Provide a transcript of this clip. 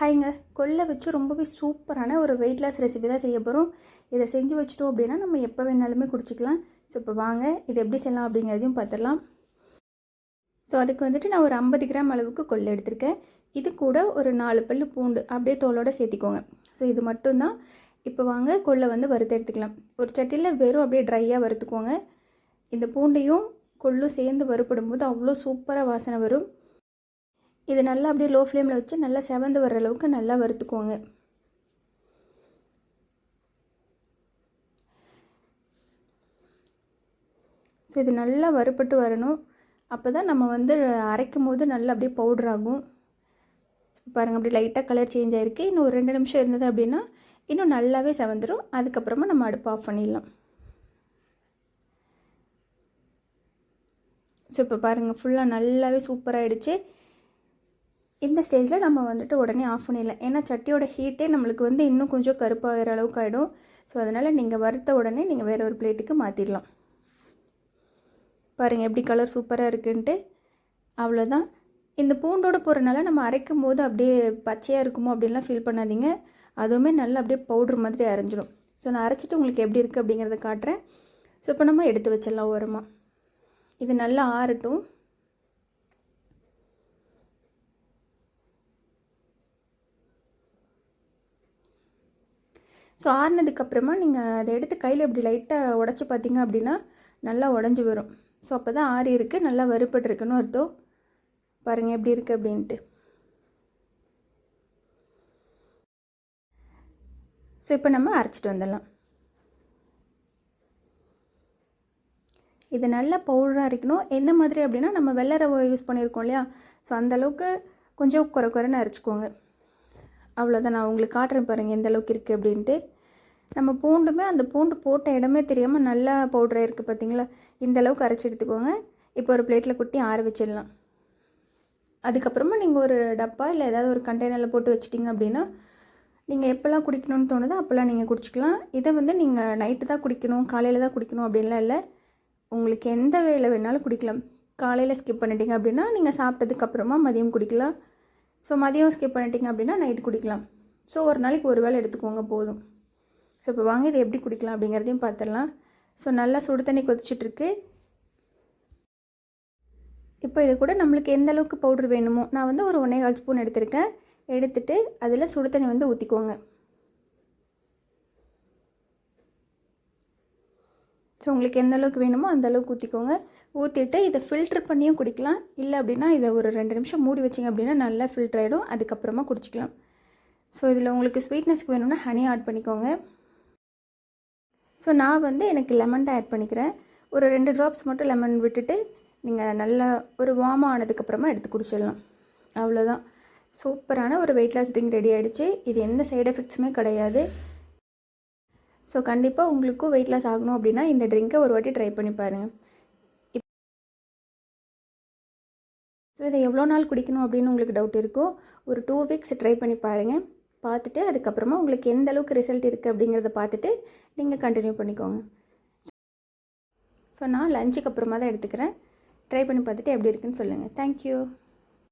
ஹாய்ங்க. கொல்லை வச்சு ரொம்பவே சூப்பரான ஒரு வெயிட் லாஸ் ரெசிபி தான் செய்ய போகிறோம் இதை செஞ்சு வச்சிட்டோம் அப்படின்னா நம்ம எப்போ வேணாலுமே குடிச்சிக்கலாம். ஸோ இப்போ வாங்க. இது எப்படி செய்யலாம் அப்படிங்கிறதையும் பார்த்துடலாம். ஸோ அதுக்கு வந்துட்டு நான் ஒரு ஐம்பது கிராம் அளவுக்கு கொள்ளை எடுத்திருக்கேன். இது கூட ஒரு நாலு பல்லு பூண்டு அப்படியே தோலோடு சேர்த்திக்கோங்க. ஸோ இது மட்டும்தான். இப்போ வாங்க கொள்ளை வந்து வறுத்து எடுத்துக்கலாம். ஒரு சட்டியில் வெறும் அப்படியே ட்ரையாக வறுத்துக்கோங்க. இந்த பூண்டையும் கொள்ளும் சேர்ந்து வறுப்படும் போது அவ்வளோ சூப்பராக வாசனை வரும். இது நல்லா அப்படியே லோ ஃப்ளேமில் வச்சு நல்லா செவந்து வர்ற அளவுக்கு நல்லா வறுத்துக்கோங்க. ஸோ இது நல்லா வறுப்பட்டு வரணும். அப்போ தான் நம்ம வந்து அரைக்கும் போது நல்லா அப்படியே பவுடர் ஆகும். பாருங்கள் அப்படி லைட்டாக கலர் சேஞ்ச் ஆகிருக்கு இன்னும் ஒரு ரெண்டு நிமிஷம் இருந்தது அப்படின்னா இன்னும் நல்லாவே செவந்துடும் அதுக்கப்புறமா நம்ம அடுப்பு ஆஃப் பண்ணிடலாம். ஸோ இப்போ பாருங்கள் ஃபுல்லாக நல்லாவே சூப்பராகிடுச்சு இந்த ஸ்டேஜில் நம்ம வந்துட்டு உடனே ஆஃப் பண்ணிடலாம். ஏன்னா சட்டியோட ஹீட்டே நம்மளுக்கு வந்து இன்னும் கொஞ்சம் கருப்பாகிற அளவுக்கு ஆகிடும் ஸோ அதனால் நீங்கள் வறுத்த உடனே நீங்கள் வேறு ஒரு பிளேட்டுக்கு மாற்றிடலாம் பாருங்கள் எப்படி கலர் சூப்பராக இருக்குன்ட்டு. அவ்வளோதான் இந்த பூண்டோடு போகிறனால நம்ம அரைக்கும் போது அப்படியே பச்சையாக இருக்குமோ அப்படின்லாம் ஃபீல் பண்ணாதீங்க. அதுவுமே நல்லா அப்படியே பவுட்ரு மாதிரி அரைஞ்சிடும் ஸோ நான் அரைச்சிட்டு உங்களுக்கு எப்படி இருக்குது அப்படிங்கிறத காட்டுறேன். ஸோ இப்போ நம்ம எடுத்து வச்சிடலாம் ஓரமாக இது நல்லா ஆறட்டும். ஸோ ஆறுனதுக்கப்புறமா நீங்கள் அதை எடுத்து கையில் இப்படி லைட்டாக உடச்சி பார்த்தீங்க அப்படின்னா நல்லா உடஞ்சி வரும் ஸோ அப்போ தான் ஆறி இருக்குது நல்லா வறுப்பட்டுருக்குன்னு அர்த்தம். பாருங்கள் எப்படி இருக்குது அப்படின்ட்டு. ஸோ இப்போ நம்ம அரைச்சிட்டு வந்துடலாம். இது நல்லா பவுடராக இருக்கணும். எந்த மாதிரி அப்படின்னா நம்ம வெள்ளை ரவை யூஸ் பண்ணியிருக்கோம் இல்லையா? ஸோ அந்தளவுக்கு கொஞ்சம் குறை குறைன்னு அரைச்சிக்கோங்க. அவ்வளோதான் நான் உங்களுக்கு காட்டுறேன் பாருங்கள் எந்த அளவுக்கு இருக்குது அப்படின்ட்டு. நம்ம பூண்டுமே அந்த பூண்டு போட்ட இடமே தெரியாமல் நல்லா பவுடராக இருக்குது பார்த்தீங்களா இந்த அளவுக்கு அரைச்சி எடுத்துக்கோங்க. இப்போ ஒரு பிளேட்டில் குட்டி ஆற வச்சிடலாம். அதுக்கப்புறமா நீங்கள் ஒரு டப்பா இல்லை ஏதாவது ஒரு கண்டெய்னரில் போட்டு வச்சிட்டிங்க அப்படின்னா நீங்கள் எப்போல்லாம் குடிக்கணும்னு தோணுதோ அப்போல்லாம் நீங்கள் குடிச்சிக்கலாம். இதை வந்து நீங்கள் நைட்டு தான் குடிக்கணும் காலையில் தான் குடிக்கணும் அப்படின்லாம் இல்லை. உங்களுக்கு எந்த வேலை வேணாலும் குடிக்கலாம். காலையில் ஸ்கிப் பண்ணிட்டீங்க அப்படின்னா நீங்கள் சாப்பிட்டதுக்கப்புறமா மதியம் குடிக்கலாம். ஸோ மதியம் ஸ்கிப் பண்ணிட்டீங்க அப்படின்னா நைட்டு குடிக்கலாம். ஸோ ஒரு நாளைக்கு ஒரு வேளை எடுத்துக்கோங்க போதும். ஸோ இப்போ வாங்க இதை எப்படி குடிக்கலாம் அப்படிங்கிறதையும் பார்த்துடலாம். ஸோ நல்லா சுடு தண்ணி கொதிச்சிட்ருக்கு. இப்போ இது கூட நம்மளுக்கு எந்த அளவுக்கு பவுட்ரு வேணுமோ நான் வந்து ஒரு ஒன்றே கால் ஸ்பூன் எடுத்திருக்கேன். எடுத்துகிட்டு அதில் சுடு தண்ணி வந்து ஊற்றிக்கோங்க ஸோ உங்களுக்கு எந்த அளவுக்கு வேணுமோ அந்த அளவுக்கு ஊற்றிக்கோங்க ஊற்றிட்டு இதை ஃபில்ட்ரு பண்ணியும் குடிக்கலாம். இல்லை அப்படின்னா இதை ஒரு ரெண்டு நிமிஷம் மூடி வச்சிங்க அப்படின்னா நல்லா ஃபில்ட்ரு ஆகிடும் அதுக்கப்புறமா குடிச்சிக்கலாம். ஸோ இதில் உங்களுக்கு ஸ்வீட்னஸ்க்கு வேணும்னா ஹனி ஆட் பண்ணிக்கோங்க. ஸோ நான் வந்து எனக்கு லெமன் தான் ஆட் பண்ணிக்கிறேன். ஒரு ரெண்டு ட்ராப்ஸ் மட்டும் லெமன் விட்டுட்டு நீங்கள் நல்லா ஒரு வார்ம் ஆனதுக்கப்புறமா எடுத்து குடிச்சிடலாம். அவ்வளோதான் சூப்பரான ஒரு வெயிட் லாஸ் ட்ரிங்க் ரெடி ஆகிடுச்சு இது எந்த சைடு எஃபெக்ட்ஸுமே கிடையாது. ஸோ கண்டிப்பாக உங்களுக்கும் வெயிட் லாஸ் ஆகணும் அப்படின்னா இந்த ட்ரிங்க்கை ஒரு வாட்டி ட்ரை பண்ணி பாருங்கள் ஸோ இதை எவ்வளோ நாள் குடிக்கணும் அப்படின்னு உங்களுக்கு டவுட் இருக்கும் ஒரு டூ வீக்ஸ் ட்ரை பண்ணி பாருங்கள் பார்த்துட்டு அதுக்கப்புறமா உங்களுக்கு எந்த அளவுக்கு ரிசல்ட் இருக்குது அப்படிங்கிறத பார்த்துட்டு நீங்கள் கண்டினியூ பண்ணிக்கோங்க. ஸோ நான் லஞ்சுக்கு அப்புறமா தான் எடுத்துக்கிறேன். ட்ரை பண்ணி பார்த்துட்டு எப்படி இருக்குன்னு சொல்லுங்கள் தேங்க்யூ